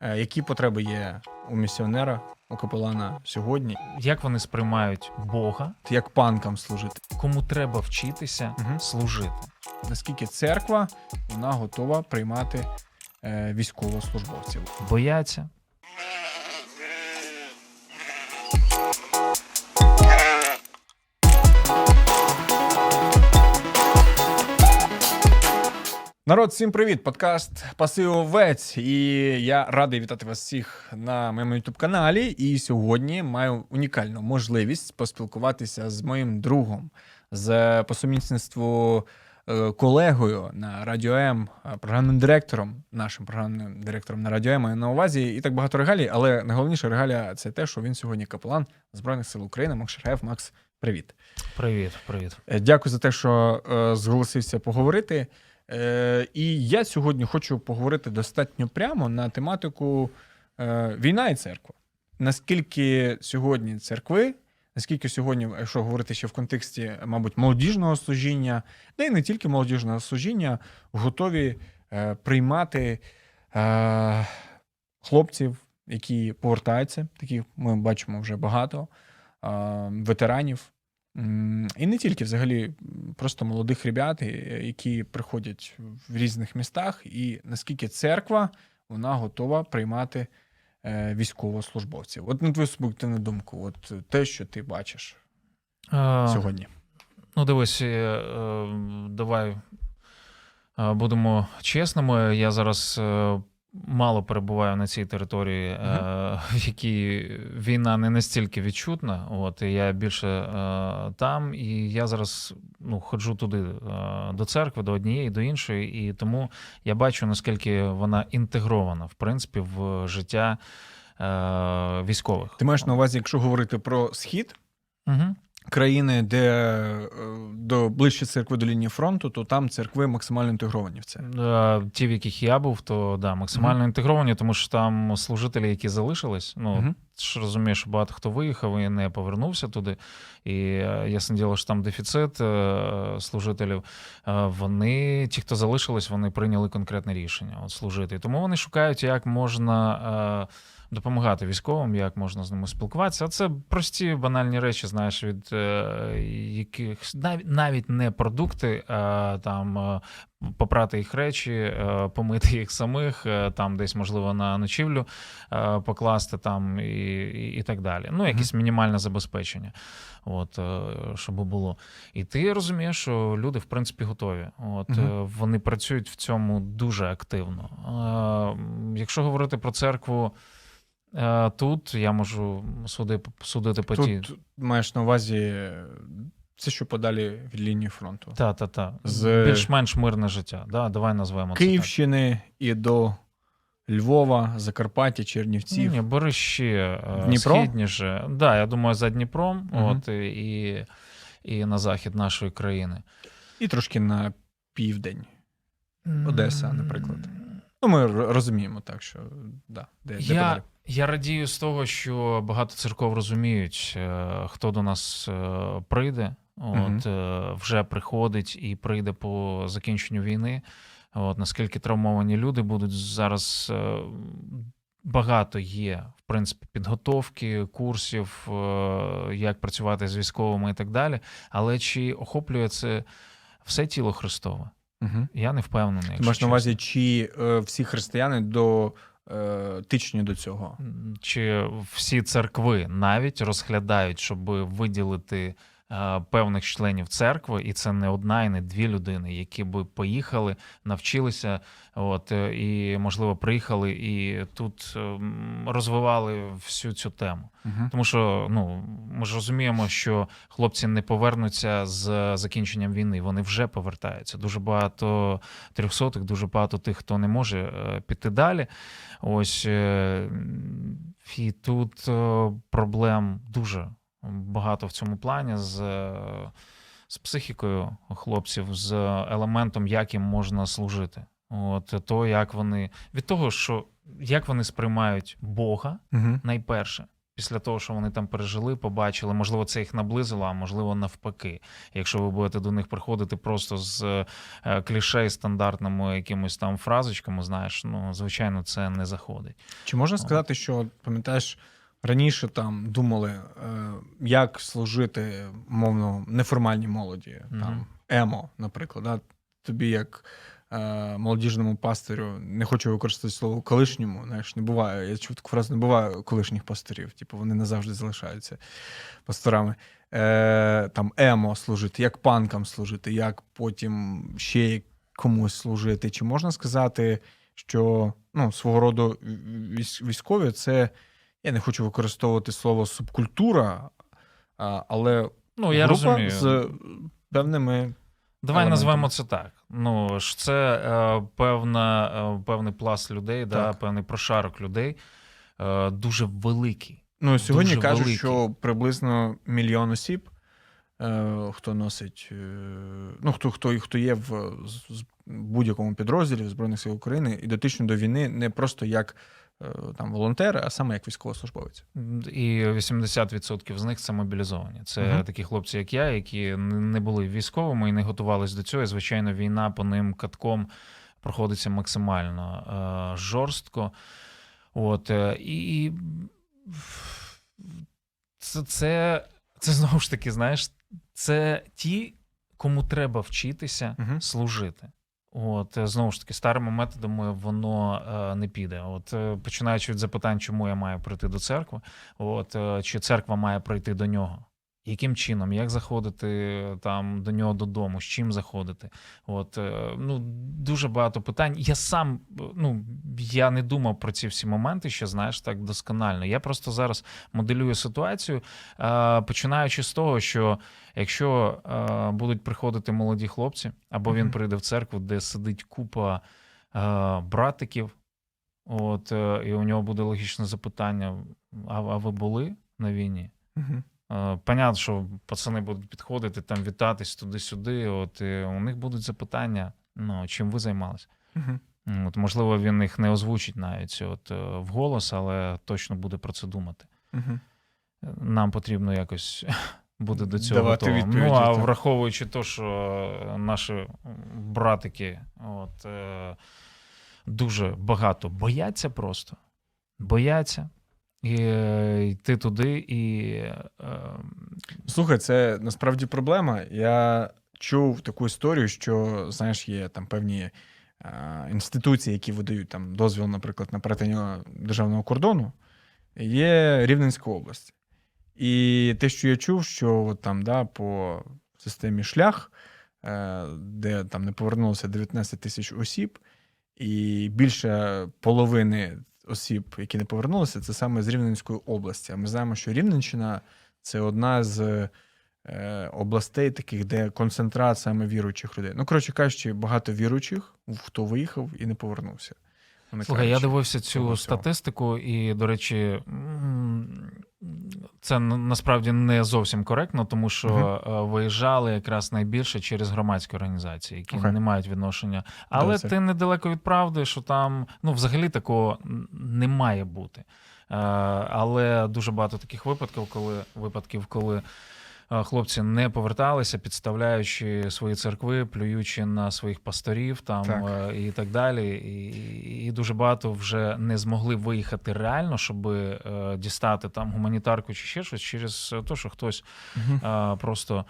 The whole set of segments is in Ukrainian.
Е, Які потреби є у місіонера, у капелана сьогодні? Як вони сприймають Бога, Як панкам служити? кому треба вчитися угу. служити? Наскільки церква вона готова приймати е, військовослужбовців? Бояться? Народ, всім привіт! Подкаст Паси Овець. І я радий вітати вас всіх на моєму youtube каналі. І сьогодні маю унікальну можливість поспілкуватися з моїм другом, з по сумісництву е, колегою на Радіо М, е, програмним директором, нашим програмним директором на Радіо М маю на увазі, і так багато регалій. Але найголовніше регалія це те, що він сьогодні капелан Збройних сил України. Макс Шаргаєв. Макс, привіт. Привіт, привіт. Е, Дякую за те, що зголосився поговорити. Е, і я сьогодні хочу поговорити достатньо прямо на тематику е, війна і церква. Наскільки сьогодні церкви, наскільки сьогодні, якщо говорити ще в контексті, мабуть, молодіжного служіння, та й не тільки молодіжного служіння, готові е, приймати е, хлопців, які повертаються, таких ми бачимо вже багато, е, ветеранів. І не тільки взагалі, просто молодих ребят, е, які приходять в різних містах, і наскільки церква вона готова приймати е, військовослужбовців. От на твою суб'єктивну думку, от те, що ти бачиш А, сьогодні. Ну, дивись, е, давай будемо чесними. Я зараз мало перебуваю на цій території, е, в якій війна не настільки відчутна. От і я більше е, там, і я зараз ну, ходжу туди е, до церкви, до однієї, до іншої, і тому я бачу, наскільки вона інтегрована, в принципі, в життя е, військових. Ти маєш на увазі, якщо говорити про схід Угу. Країни, де е, до ближче церкви до лінії фронту, то там церкви максимально інтегровані в це. Е, Ті, в яких я був, то да, максимально інтегровані, тому що там служителі, які залишились, ну Мгм. ти ж розумієш, багато хто виїхав і не повернувся туди. І е, ясне діло, що там дефіцит служителів. Вони, ті, хто залишились, вони прийняли конкретне рішення от, служити. Тому вони шукають, як можна. Допомагати військовим, як можна з ними спілкуватися. А це прості банальні речі, знаєш, від е, яких навіть навіть не продукти, а там е, попрати їх речі, е, помити їх самих, там десь, можливо, на ночівлю покласти там і, і, і так далі. Ну, якесь мінімальне забезпечення, от, щоб було. І ти розумієш, що люди, в принципі, готові. От, е, Вони працюють в цьому дуже активно. Якщо говорити про церкву. Е, Тут я можу суди, судити по ті. Тут маєш на увазі е, це, що подалі від лінії фронту. Та, та, та. З- Більш-менш мирне життя. Да? Давай назвемо це. Київщини і до Львова, Закарпаття. Чернівців. Ні, бери ще е, Дніпро? східніше. Да, я думаю, за Дніпром, Мгм. от, і, і на захід нашої країни. І трошки на південь. Одеса, наприклад. Ну, ми розуміємо так, що да, де, де Я. я радію з того, що багато церков розуміють, е, хто до нас е, прийде, от, е, вже приходить і прийде по закінченню війни. От, наскільки травмовані люди будуть зараз. Багато є, в принципі, підготовки, курсів, як працювати з військовими і так далі. Але чи охоплює це все тіло Христове? Угу. Я не впевнений. Ти маєш на увазі, чи всі християни до, е, тичні до цього? Чи всі церкви навіть розглядають, щоб виділити певних членів церкви, і це не одна і не дві людини, які би поїхали, навчилися, от е, і можливо приїхали і тут е, розвивали всю цю тему. Угу. Тому що ну ми ж розуміємо, що хлопці не повернуться з закінченням війни. Вони вже повертаються. Дуже багато трьохсотих, дуже багато тих, хто не може е, піти далі. Ось е, і тут е, проблем дуже багато в цьому плані з. З психікою хлопців, з елементом, як їм можна служити. От то, як вони від того, що як вони сприймають Бога, Угу. найперше, Після того, що вони там пережили, побачили, можливо, це їх наблизило, а можливо, навпаки. Якщо ви будете до них приходити просто з е, клішей стандартними якимось там фразочками, знаєш, ну звичайно, це не заходить. Чи можна сказати, що пам'ятаєш, раніше там думали, е, як служити мовно неформальній молоді, Мгм. там емо, наприклад, да? тобі як е, молодіжному пастирю, не хочу використати слово колишньому, знаєш, не буває. Я чув таку фразу, не буває колишніх пастирів, типу вони назавжди залишаються пасторами. Е, там емо служити, як панкам служити, як потім ще комусь служити. Чи можна сказати, що ну, свого роду військ- військові це, я не хочу використовувати слово субкультура, але Ну, я група розумію. з певними. Давай елементами. назвемо це так. Ну ж це е, певна, е, певний пласт людей, да, певний прошарок людей, е, дуже великий. Ну, сьогодні Дуже кажуть, великі. що приблизно мільйон осіб, е, хто носить, е, ну, хто, хто, хто є в будь-якому підрозділі в Збройних сил України і дотично до війни не просто як там, волонтери, а саме як військовослужбовець. І 80% з них це мобілізовані. Це Мгм. такі хлопці, як я, які не були військовими і не готувалися до цього. І, звичайно, війна по ним катком проходиться максимально е, жорстко. От, е, і це, це, це знову ж таки, знаєш, це ті, кому треба вчитися Мгм. служити. От е, знову ж таки, старими методами воно е, не піде. От е, починаючи від запитань, чому я маю прийти до церкви, от е, чи церква має прийти до нього. Яким чином, як заходити е, там до нього додому, з чим заходити? От е, ну дуже багато питань. Я сам ну я не думав про ці всі моменти, ще знаєш так досконально. Я просто зараз моделюю ситуацію, е, починаючи з того, що якщо будуть приходити молоді хлопці, або він прийде в церкву, де сидить купа братиків, от і у нього буде логічне запитання: а, а ви були на війні? Е, Понятно, що пацани будуть підходити, там вітатись туди-сюди. От і у них будуть запитання: ну чим ви займалися? Мгм. От, можливо, він їх не озвучить навіть от, е, вголос, але точно буде про це думати. Е, Нам потрібно якось буде до цього Давати відповіді, Ну, а так. враховуючи те, що е, наші братики от, е, дуже багато бояться просто, бояться. І е, йти туди і е, Слухай, це насправді проблема. Я чув таку історію, що знаєш, є там певні е, інституції, які видають там дозвіл, наприклад, на перетинання державного кордону, є Рівненська область. І те, що я чув, що от там да, по системі шлях, де там не повернулося 19 тисяч осіб, і більше половини осіб, які не повернулися, це саме з Рівненської області. А ми знаємо, що Рівненщина це одна з е, областей, таких, де концентрація саме віруючих людей. Ну, коротше кажучи, багато віруючих, хто виїхав і не повернувся. Слухай, я дивився цю статистику, і, до речі, це насправді не зовсім коректно, тому що е, виїжджали якраз найбільше через громадські організації, які Окей. не мають відношення. Але це. ти недалеко від правди, що там ну, взагалі такого не має бути. Е, Але дуже багато таких випадків, коли випадків, коли хлопці не поверталися, підставляючи свої церкви, плюючи на своїх пасторів там Так. е, і так далі. І, і дуже багато вже не змогли виїхати реально, щоб е, дістати там гуманітарку чи ще щось через те, що хтось а, просто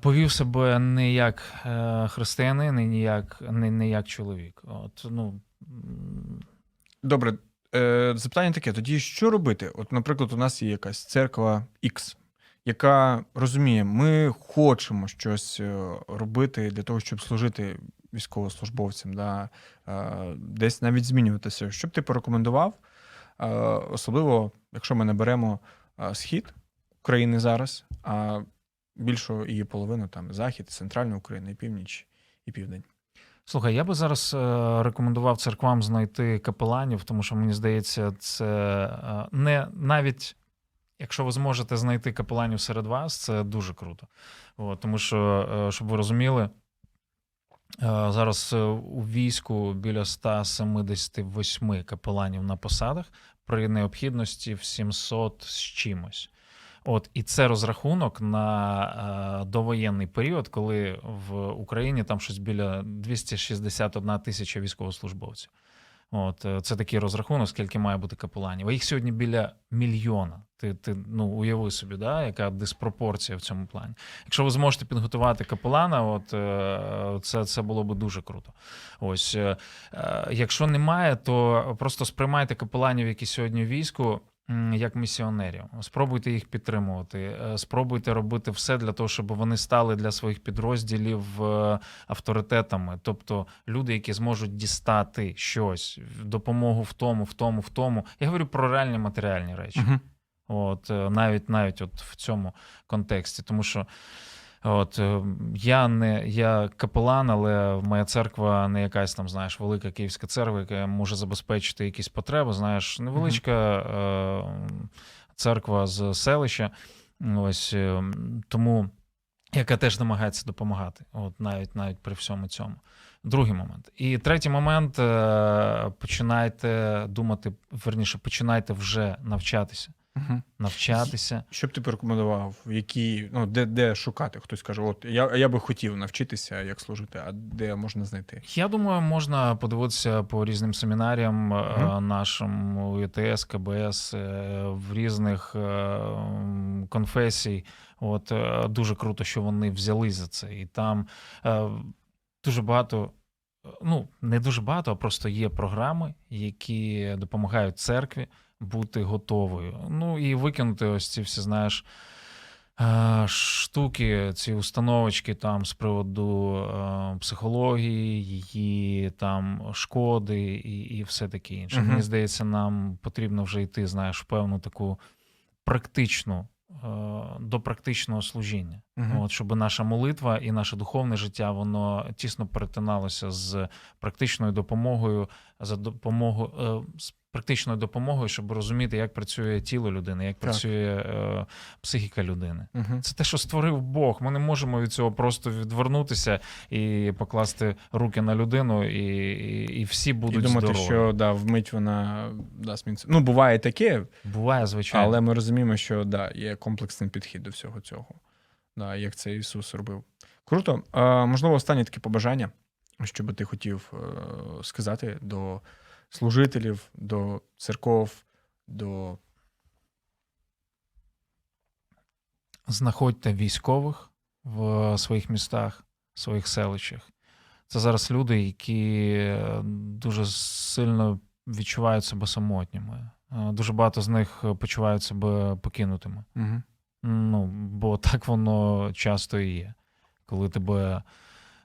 повів себе не як е, християнин, і не як, не, не як чоловік. От, ну, Добре, запитання таке: тоді що робити? От, наприклад, у нас є якась церква X, яка розуміє, ми хочемо щось е, робити для того, щоб служити військовослужбовцям, да, е, десь навіть змінюватися. Що б ти порекомендував? Е, Особливо, якщо ми не беремо е, схід України зараз, а більшу її половину там захід, центральна Україна, і північ, і південь. Слухай, я би зараз рекомендував церквам знайти капеланів, тому що мені здається, це не навіть. Якщо ви зможете знайти капеланів серед вас, це дуже круто. От, тому що, е, щоб ви розуміли, Е, Зараз е, у війську біля 178 капеланів на посадах при необхідності в 700 з чимось. От і це розрахунок на довоєнний період, коли в Україні там щось біля 261 тисяча військовослужбовців. От е, це такий розрахунок, скільки має бути капеланів. А їх сьогодні біля мільйона. Ти, ти ну уяви собі, да, яка диспропорція в цьому плані. Якщо ви зможете підготувати капелана, от е, це, це було би дуже круто. Ось е, якщо немає, то просто сприймайте капеланів, які сьогодні в війську. Як місіонерів, спробуйте їх підтримувати, е, спробуйте робити все для того, щоб вони стали для своїх підрозділів е, авторитетами, тобто люди, які зможуть дістати щось, допомогу в тому, в тому, в тому. Я говорю про реальні матеріальні речі. Угу. От е, навіть навіть от в цьому контексті, тому що от е, я не я капелан, але моя церква не якась там, знаєш, велика київська церква, яка може забезпечити якісь потреби. Знаєш, невеличка е, церква з селища. Ось е, тому. Яка теж намагається допомагати, от навіть навіть при всьому цьому. Другий момент. І третій момент: е, починайте думати, верніше, починайте вже навчатися. Угу. Навчатися. Що б ти порекомендував, які, ну, де, де шукати? Хтось каже, от я, я би хотів навчитися, як служити, а де можна знайти? Я думаю, можна подивитися по різним семінаріям Мгм. нашим УЄТС, КБС е, в різних е, конфесій. От дуже круто, що вони взяли за це. І там дуже багато. Ну, не дуже багато, а просто є програми, які допомагають церкві бути готовою. Ну і викинути ось ці всі, знаєш, е, штуки, ці установочки там з приводу е, психології, її там шкоди і, і все таке інше. Мгм. Мені здається, нам потрібно вже йти, знаєш, в певну таку практичну. е, До практичного служіння, Мгм. от щоб наша молитва і наше духовне життя воно тісно перетиналося з практичною допомогою, за допомогою е, з практичною допомогою, щоб розуміти, як працює тіло людини, як Так. працює е, психіка людини. Угу. Це те, що створив Бог. Ми не можемо від цього просто відвернутися і покласти руки на людину, і, і, і всі І будуть думати, здорові. що да, вмить вона дасть мені. Ну, буває таке, Буває, звичайно. але ми розуміємо, що да, є комплексний підхід до всього цього. Да, як це Ісус робив. Круто. А, можливо, останнє таке побажання, що би ти хотів е, сказати до служителів, до церков, до знаходьте військових в своїх містах, в своїх селищах. Це зараз люди, які дуже сильно відчувають себе самотніми. Е, Дуже багато з них почувають себе покинутими. угу. Ну, бо так воно часто і є. Коли тебе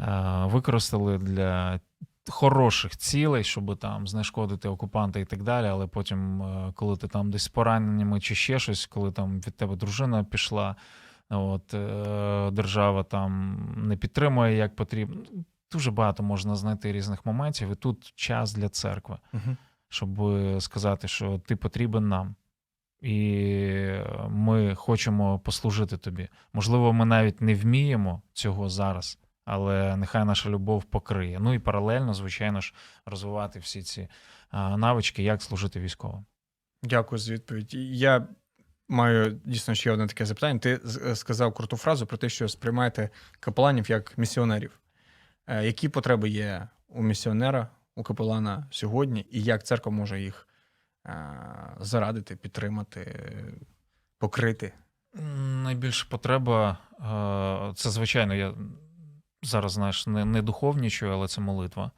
е, використали для хороших цілей, щоб там знешкодити окупанта і так далі, але потім, е, коли ти там десь з пораненнями чи ще щось, коли там від тебе дружина пішла, от, е, держава там не підтримує як потрібно. Дуже багато можна знайти різних моментів, і тут час для церкви Угу. щоб сказати, що ти потрібен нам, і ми хочемо послужити тобі. Можливо, ми навіть не вміємо цього зараз, але нехай наша любов покриє. Ну і паралельно, звичайно ж, розвивати всі ці навички, як служити військовим. Дякую за відповідь. Я маю дійсно ще одне таке запитання. Ти е, сказав круту фразу про те, що сприймаєте капеланів як місіонерів. Е, Які потреби є у місіонера, у капелана сьогодні, і як церква може їх зарадити, підтримати, покрити? Найбільша потреба е, це, звичайно, я зараз знаєш, не, не духовнічую, але це молитва.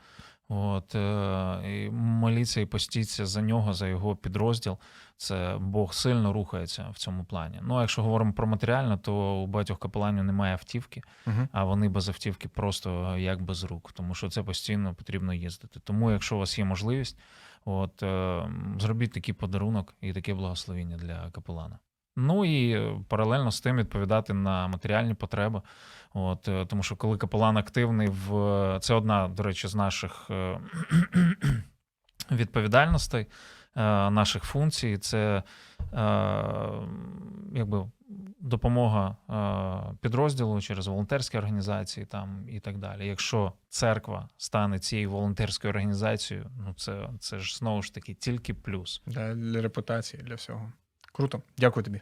От, е, і моліться і постіться за нього, за його підрозділ. Це Бог сильно рухається в цьому плані. Ну, а якщо говоримо про матеріальне, то у багатьох капеланів немає автівки, Угу. а вони без автівки просто як без рук, тому що це постійно потрібно їздити. Тому, якщо у вас є можливість, от е, зробіть такий подарунок і таке благословіння для капелана. Ну і е, паралельно з тим відповідати на матеріальні потреби. От, е, тому що коли капелан активний в це одна, до речі, з наших е, відповідальностей, е, наших функцій, це е, якби допомога е, підрозділу через волонтерські організації там і так далі. Якщо церква стане цією волонтерською організацією, ну це, це ж знову ж таки тільки плюс. Для, для репутації, для всього. Круто, дякую тобі.